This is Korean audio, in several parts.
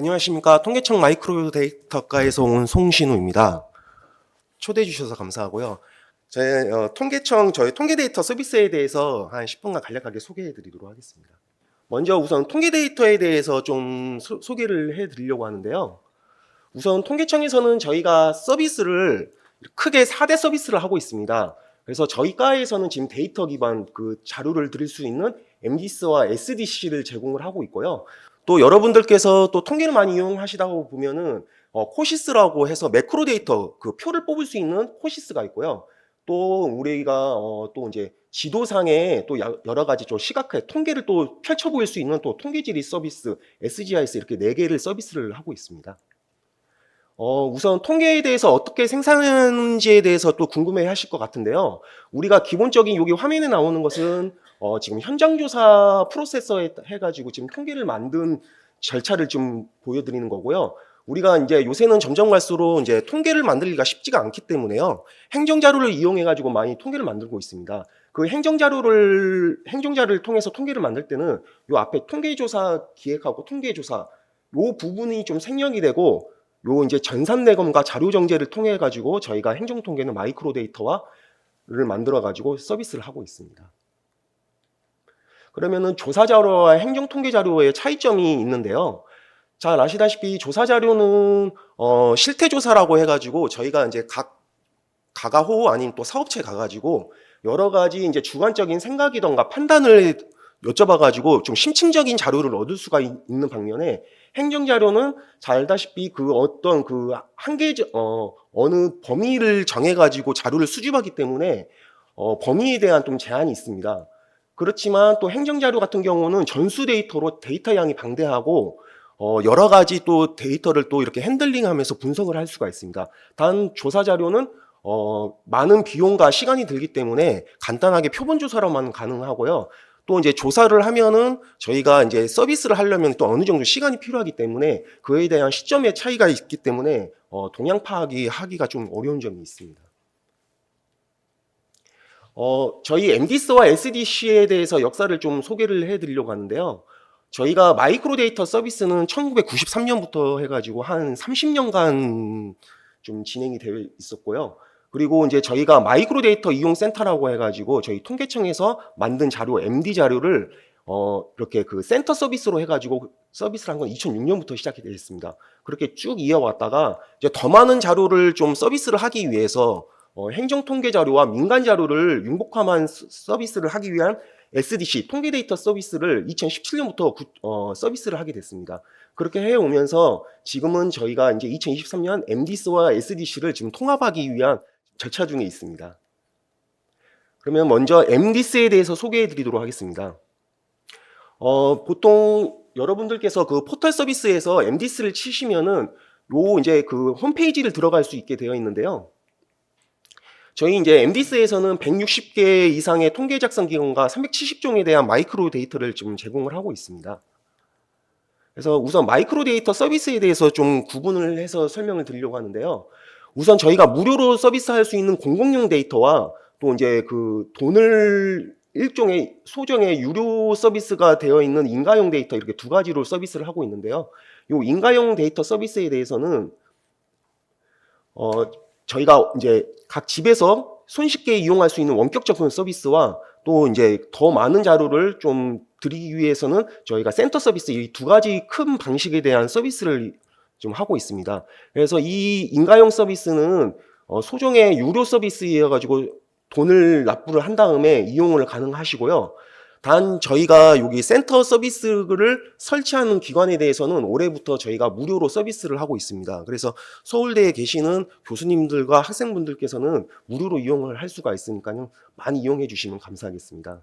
안녕하십니까. 통계청 마이크로 데이터과에서 온 송신우입니다. 초대해 주셔서 감사하고요. 제 어, 통계청 저희 통계 데이터 서비스에 대해서 한 10분간 간략하게 소개해 드리도록 하겠습니다. 먼저 우선 통계 데이터에 대해서 좀 소, 소개를 해 드리려고 하는데요. 우선 통계청에서는 저희가 서비스를 크게 4대 서비스를 하고 있습니다. 그래서 저희 과에서는 지금 데이터 기반 그 자료를 드릴 수 있는 MDS와 SDC를 제공을 하고 있고요. 또 여러분들께서 또 통계를 많이 이용하시다고 보면은 어, 코시스라고 해서 매크로 데이터 그 표를 뽑을 수 있는 코시스가 있고요. 또 우리가 어, 또 이제 지도상에 또 야- 여러 가지 좀 시각화 통계를 또 펼쳐 보일 수 있는 또 통계지리 서비스 SGIS 이렇게 네 개를 서비스를 하고 있습니다. 어, 우선 통계에 대해서 어떻게 생산하는지에 대해서 또 궁금해 하실 것 같은데요. 우리가 기본적인 여기 화면에 나오는 것은 어, 지금 현장 조사 프로세서에 해가지고 지금 통계를 만든 절차를 좀 보여드리는 거고요. 우리가 이제 요새는 점점 갈수록 이제 통계를 만들기가 쉽지가 않기 때문에요. 행정 자료를 이용해 가지고 많이 통계를 만들고 있습니다. 그 행정 자료를, 행정 자료를 통해서 통계를 만들 때는 요 앞에 통계 조사 기획하고 통계 조사 요 부분이 좀 생략이 되고 요 이제 전산 내검과 자료 정제를 통해 가지고 저희가 행정 통계는 마이크로 데이터와를 만들어 가지고 서비스를 하고 있습니다. 그러면은 조사 자료와 행정 통계 자료의 차이점이 있는데요. 잘 아시다시피 조사 자료는 어, 실태 조사라고 해가지고 저희가 이제 각 가가호 아닌 또 사업체 가가지고 여러 가지 이제 주관적인 생각이던가 판단을 여쭤봐가지고 좀 심층적인 자료를 얻을 수가 있- 있는 방면에 행정 자료는 잘 알다시피 그 어떤 그 한계 어 어느 범위를 정해가지고 자료를 수집하기 때문에 어 범위에 대한 좀 제한이 있습니다. 그렇지만 또 행정자료 같은 경우는 전수 데이터로 데이터 양이 방대하고 어, 여러 가지 또 데이터를 또 이렇게 핸들링 하면서 분석을 할 수가 있습니다. 단 조사 자료는 어, 많은 비용과 시간이 들기 때문에 간단하게 표본 조사로만 가능하고요. 또 이제 조사를 하면은 저희가 이제 서비스를 하려면 또 어느 정도 시간이 필요하기 때문에 그에 대한 시점의 차이가 있기 때문에 어, 동향 파악이 하기가 좀 어려운 점이 있습니다. 어, 저희 MDS와 SDC에 대해서 역사를 좀 소개를 해드리려고 하는데요. 저희가 마이크로 데이터 서비스는 1993년부터 해가지고 한 30년간 좀 진행이 되어 있었고요. 그리고 이제 저희가 마이크로 데이터 이용 센터라고 해가지고 저희 통계청에서 만든 자료, MD 자료를 어, 이렇게 그 센터 서비스로 해가지고 서비스를 한 건 2006년부터 시작이 되었습니다. 그렇게 쭉 이어왔다가 이제 더 많은 자료를 좀 서비스를 하기 위해서 어, 행정 통계 자료와 민간 자료를 융복화한 서- 서비스를 하기 위한 SDC 통계 데이터 서비스를 2017년부터 어, 서비스를 하게 됐습니다. 그렇게 해 오면서 지금은 저희가 이제 2023년 MDS와 SDC를 지금 통합하기 위한 절차 중에 있습니다. 그러면 먼저 MDS에 대해서 소개해 드리도록 하겠습니다. 어, 보통 여러분들께서 그 포털 서비스에서 MDS를 치시면은 요 이제 그 홈페이지를 들어갈 수 있게 되어 있는데요. 저희 이제 MDS에서는 160개 이상의 통계 작성 기관과 370종에 대한 마이크로 데이터를 지금 제공을 하고 있습니다. 그래서 우선 마이크로 데이터 서비스에 대해서 좀 구분을 해서 설명을 드리려고 하는데요. 우선 저희가 무료로 서비스할 수 있는 공공용 데이터와 또 이제 그 돈을 일종의 소정의 유료 서비스가 되어 있는 인가용 데이터 이렇게 두 가지로 서비스를 하고 있는데요. 이 인가용 데이터 서비스에 대해서는 어 저희가 이제 각 집에서 손쉽게 이용할 수 있는 원격 접근 서비스와 또 이제 더 많은 자료를 좀 드리기 위해서는 저희가 센터 서비스 이 두 가지 큰 방식에 대한 서비스를 좀 하고 있습니다. 그래서 이 인가용 서비스는 어, 소정의 유료 서비스이어 가지고 돈을 납부를 한 다음에 이용을 가능하시고요. 단 저희가 여기 센터 서비스를 설치하는 기관에 대해서는 올해부터 저희가 무료로 서비스를 하고 있습니다. 그래서 서울대에 계시는 교수님들과 학생분들께서는 무료로 이용을 할 수가 있으니까요. 많이 이용해 주시면 감사하겠습니다.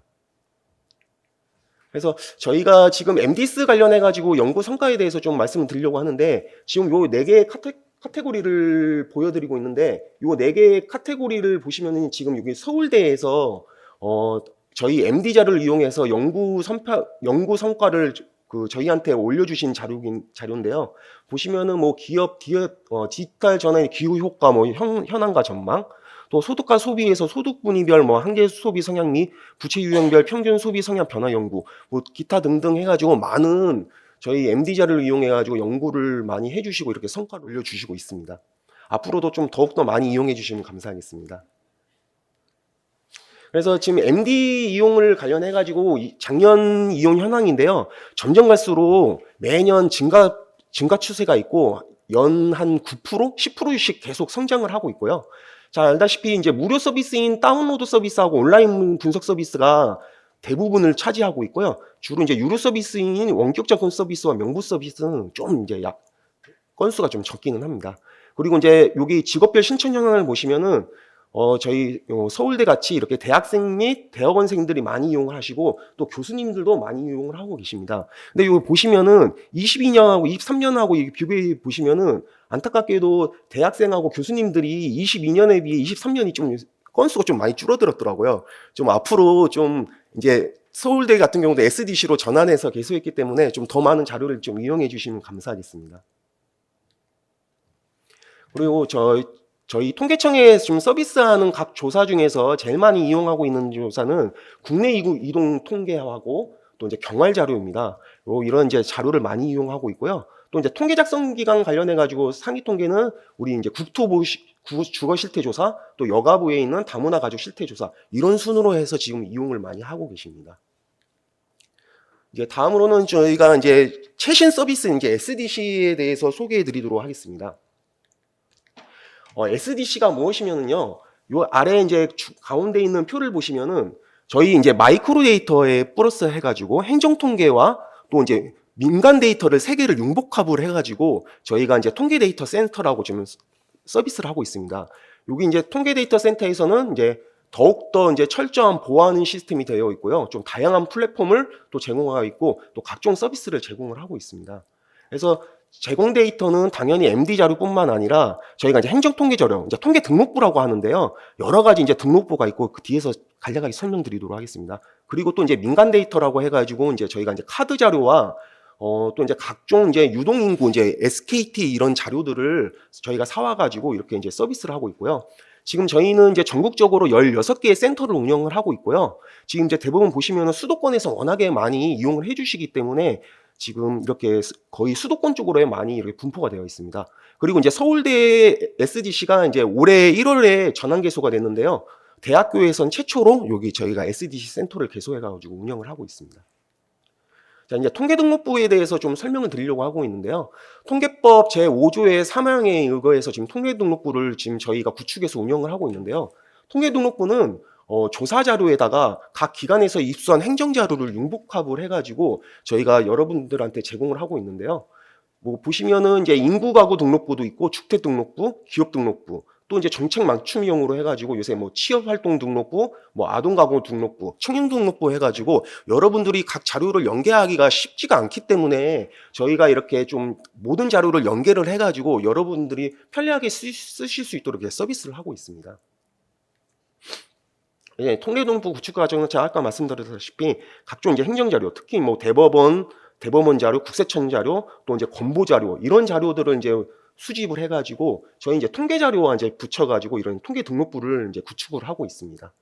그래서 저희가 지금 MDS 관련해 가지고 연구 성과에 대해서 좀 말씀을 드리려고 하는데 지금 요 네 개의 카테, 카테고리를 보여드리고 있는데 요 네 개의 카테고리를 보시면은 지금 여기 서울대에서 어 저희 MD 자료를 이용해서 연구 선파 연구 성과를 그 저희한테 올려주신 자료긴 자료인데요. 보시면은 뭐 기업 기업 어, 디지털 전환의 기후 효과 뭐 현, 현황과 전망 또 소득과 소비에서 소득 분위별 뭐 한계 소비 성향 및 부채 유형별 평균 소비 성향 변화 연구 뭐 기타 등등 해가지고 많은 저희 MD 자료를 이용해 가지고 연구를 많이 해 주시고 이렇게 성과를 올려 주시고 있습니다. 앞으로도 좀 더욱더 많이 이용해 주시면 감사하겠습니다. 그래서 지금 MD 이용을 관련해 가지고 이- 작년 이용 현황인데요. 점점 갈수록 매년 증가 증가 추세가 있고 연 한 9%, 10%씩 계속 성장을 하고 있고요. 잘 알다시피 이제 무료 서비스인 다운로드 서비스하고 온라인 분석 서비스가 대부분을 차지하고 있고요. 주로 이제 유료 서비스인 원격 접근 서비스와 명부 서비스는 좀 이제 약 건수가 좀 적기는 합니다. 그리고 이제 여기 직업별 신청 현황을 보시면은 어 저희 어, 서울대 같이 이렇게 대학생 및 대학원생들이 많이 이용을 하시고 또 교수님들도 많이 이용을 하고 계십니다. 근데 여기 보시면은 22년하고 23년하고 비교해 보시면은 안타깝게도 대학생하고 교수님들이 22년에 비해 23년이 좀 건수가 좀 많이 줄어들었더라고요. 좀 앞으로 좀 이제 서울대 같은 경우도 SDC로 전환해서 개소했기 때문에 좀 더 많은 자료를 좀 이용해 주시면 감사하겠습니다. 그리고 저 저희 통계청에 지금 서비스하는 각 조사 중에서 제일 많이 이용하고 있는 조사는 국내 이동 통계하고 또 이제 경활 자료입니다. 요 이런 이제 자료를 많이 이용하고 있고요. 또 이제 통계 작성 기간 관련해 가지고 상위 통계는 우리 이제 국토부 주거 실태 조사, 또 여가부에 있는 다문화 가족 실태 조사 이런 순으로 해서 지금 이용을 많이 하고 계십니다. 이제 다음으로는 저희가 이제 최신 서비스 이제 SDC에 대해서 소개해 드리도록 하겠습니다. 어, SDC가 무엇이면은요, 요 아래 이제 주- 가운데 있는 표를 보시면은 저희 이제 마이크로 데이터에 플러스 해가지고 행정 통계와 또 이제 민간 데이터를 세 개를 융복합을 해가지고 저희가 이제 통계 데이터 센터라고 지금 서- 서비스를 하고 있습니다. 여기 이제 통계 데이터 센터에서는 이제 더욱더 이제 철저한 보안 시스템이 되어 있고요. 좀 다양한 플랫폼을 또 제공하고 있고 또 각종 서비스를 제공을 하고 있습니다. 그래서 제공 데이터는 당연히 MD 자료뿐만 아니라 저희가 이제 행정통계 자료, 이제 통계 등록부라고 하는데요. 여러 가지 이제 등록부가 있고 그 뒤에서 간략하게 설명드리도록 하겠습니다. 그리고 또 이제 민간 데이터라고 해가지고 이제 저희가 이제 카드 자료와 어, 또 이제 각종 이제 유동인구, 이제 SKT 이런 자료들을 저희가 사와가지고 이렇게 이제 서비스를 하고 있고요. 지금 저희는 이제 전국적으로 16개의 센터를 운영을 하고 있고요. 지금 이제 대부분 보시면은 수도권에서 워낙에 많이 이용을 해주시기 때문에 지금 이렇게 스- 거의 수도권 쪽으로 많이 이렇게 분포가 되어 있습니다. 그리고 이제 서울대 SDC가 이제 올해 1월에 전환 개소가 됐는데요. 대학교에선 최초로 여기 저희가 SDC 센터를 개소해가지고 운영을 하고 있습니다. 자, 이제 통계등록부에 대해서 좀 설명을 드리려고 하고 있는데요. 통계법 제5조의 3항에 의거해서 지금 통계등록부를 지금 저희가 구축해서 운영을 하고 있는데요. 통계등록부는 어, 조사 자료에다가 각 기관에서 입수한 행정 자료를 융복합을 해가지고 저희가 여러분들한테 제공을 하고 있는데요. 뭐 보시면은 이제 인구 가구 등록부도 있고 주택 등록부, 기업 등록부, 또 이제 정책 맞춤형으로 해가지고 요새 뭐 취업 활동 등록부, 뭐 아동 가구 등록부, 청년 등록부 해가지고 여러분들이 각 자료를 연계하기가 쉽지가 않기 때문에 저희가 이렇게 좀 모든 자료를 연계를 해가지고 여러분들이 편리하게 쓰, 쓰실 수 있도록 서비스를 하고 있습니다. 예, 통계등록부 구축 과정은 제가 아까 말씀드렸다시피 각종 이제 행정 자료, 특히 뭐 대법원, 대법원 자료, 국세청 자료, 또 이제 건보 자료 이런 자료들을 이제 수집을 해가지고 저희 이제 통계 자료와 이제 붙여가지고 이런 통계 등록부를 이제 구축을 하고 있습니다.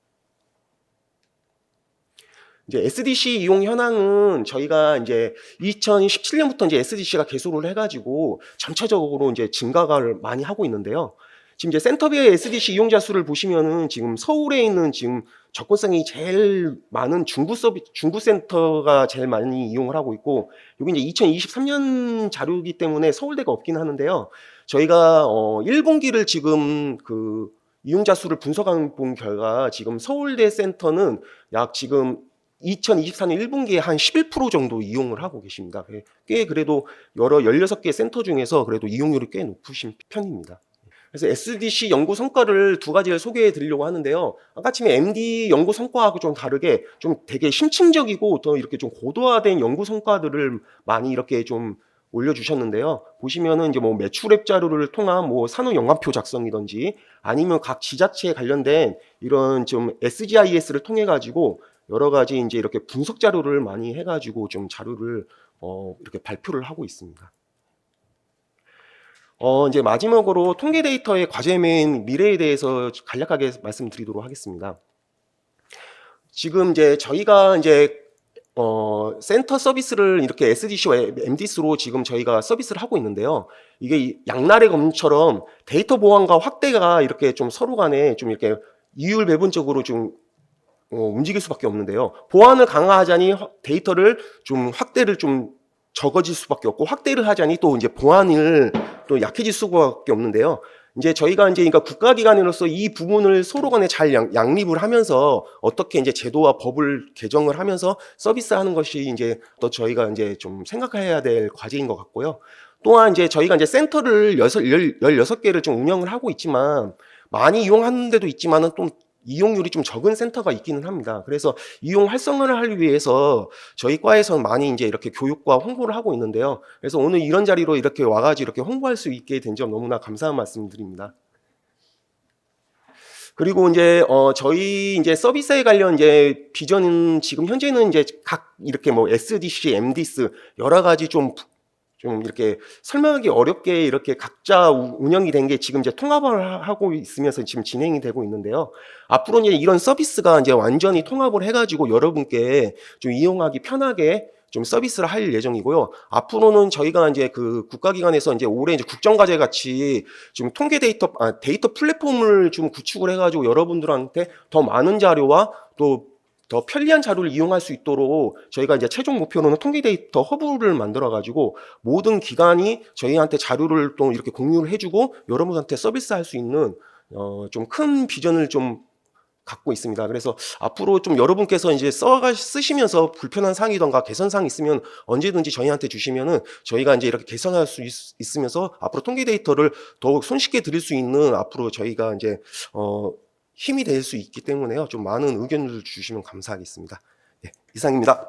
이제 SDC 이용 현황은 저희가 이제 2017년부터 이제 SDC가 개소를 해가지고 전체적으로 이제 증가를 많이 하고 있는데요. 지금 이제 센터비의 SDC 이용자 수를 보시면은 지금 서울에 있는 지금 접근성이 제일 많은 중구 서비 중구 센터가 제일 많이 이용을 하고 있고 여기 이제 2023년 자료이기 때문에 서울대가 없긴 하는데요. 저희가 어 1분기를 지금 그 이용자 수를 분석한 본 결과 지금 서울대 센터는 약 지금 2024년 1분기에 한 11% 정도 이용을 하고 계십니다. 꽤 그래도 여러 16개 센터 중에서 그래도 이용률이 꽤 높으신 편입니다. 그래서 SDC 연구 성과를 두 가지를 소개해 드리려고 하는데요. 아까 처음에 MD 연구 성과하고 좀 다르게 좀 되게 심층적이고 더 이렇게 좀 고도화된 연구 성과들을 많이 이렇게 좀 올려주셨는데요. 보시면은 이제 뭐 매출액 자료를 통한 뭐 산후 영감표 작성이든지 아니면 각 지자체에 관련된 이런 좀 SGIS를 통해 가지고 여러 가지 이제 이렇게 분석 자료를 많이 해가지고 좀 자료를 어 이렇게 발표를 하고 있습니다. 어, 이제 마지막으로 통계 데이터의 과제 및 미래에 대해서 간략하게 말씀드리도록 하겠습니다. 지금 이제 저희가 이제 어, 센터 서비스를 이렇게 SDC와 MDS로 지금 저희가 서비스를 하고 있는데요. 이게 이 양날의 검처럼 데이터 보안과 확대가 이렇게 좀 서로 간에 좀 이렇게 이율 배분적으로 좀 어, 움직일 수밖에 없는데요. 보안을 강화하자니 허- 데이터를 좀 확대를 좀 적어질 수밖에 없고 확대를 하자니 또 이제 보안을 또 약해질 수밖에 없는데요. 이제 저희가 이제 그러니까 국가기관으로서 이 부분을 서로 간에 잘 양, 양립을 하면서 어떻게 이제 제도와 법을 개정을 하면서 서비스하는 것이 이제 또 저희가 이제 좀 생각해야 될 과제인 것 같고요. 또한 이제 저희가 이제 센터를 여섯, 열, 16개를 좀 운영을 하고 있지만 많이 이용하는 데도 있지만은 좀 이용률이 좀 적은 센터가 있기는 합니다. 그래서 이용 활성화를 하기 위해서 저희 과에서는 많이 이제 이렇게 교육과 홍보를 하고 있는데요. 그래서 오늘 이런 자리로 이렇게 와가지고 이렇게 홍보할 수 있게 된 점 너무나 감사한 말씀드립니다. 그리고 이제 어 저희 이제 서비스에 관련 이제 비전은 지금 현재는 이제 각 이렇게 뭐 SDC, MDS 여러 가지 좀 좀 이렇게 설명하기 어렵게 이렇게 각자 우- 운영이 된 게 지금 이제 통합을 하- 하고 있으면서 지금 진행이 되고 있는데요. 앞으로 이제 이런 서비스가 이제 완전히 통합을 해가지고 여러분께 좀 이용하기 편하게 좀 서비스를 할 예정이고요. 앞으로는 저희가 이제 그 국가기관에서 이제 올해 이제 국정과제 같이 지금 통계 데이터, 아, 데이터 플랫폼을 좀 구축을 해가지고 여러분들한테 더 많은 자료와 또 더 편리한 자료를 이용할 수 있도록 저희가 이제 최종 목표로는 통계 데이터 허브를 만들어 가지고 모든 기관이 저희한테 자료를 또 이렇게 공유를 해주고 여러분한테 서비스할 수 있는 어, 좀 큰 비전을 좀 갖고 있습니다. 그래서 앞으로 좀 여러분께서 이제 써가 쓰시면서 불편한 사항이던가 개선 사항 있으면 언제든지 저희한테 주시면은 저희가 이제 이렇게 개선할 수 있, 있으면서 앞으로 통계 데이터를 더욱 손쉽게 드릴 수 있는 앞으로 저희가 이제 어, 힘이 될 수 있기 때문에요. 좀 많은 의견을 주시면 감사하겠습니다. 네, 이상입니다.